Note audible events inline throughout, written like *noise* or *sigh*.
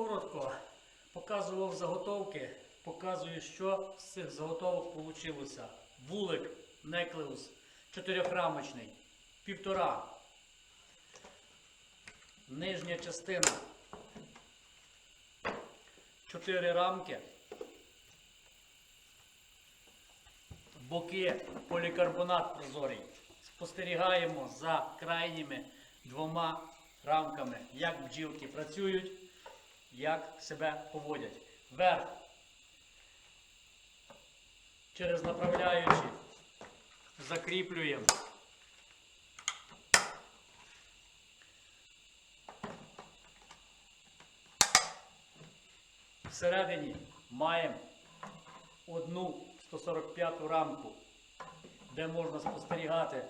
коротко показував заготовки, показую, що з цих заготовок вийшло. Вулик Неклеус чотирьохрамочний, півтора. Нижня частина. Чотири рамки. Боки полікарбонат прозорий. Спостерігаємо за крайніми двома рамками, як бджілки працюють, як себе поводять. Верх через направляючі закріплюємо. Всередині маємо одну 145 рамку, де можна спостерігати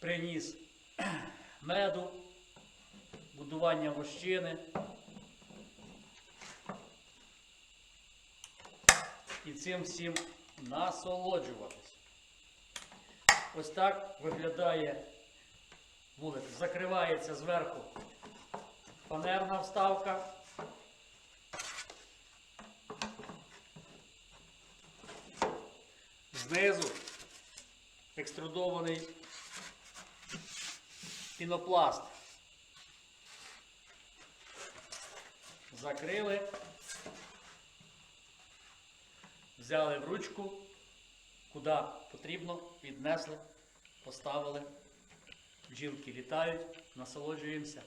приніс *clears throat* меду, будування вощини. І цим всім насолоджуватись. Ось так виглядає вулик. Закривається зверху фанерна вставка. Знизу екструдований пінопласт. Закрили, взяли в ручку, куди потрібно, віднесли, поставили. Бджілки літають, насолоджуємося.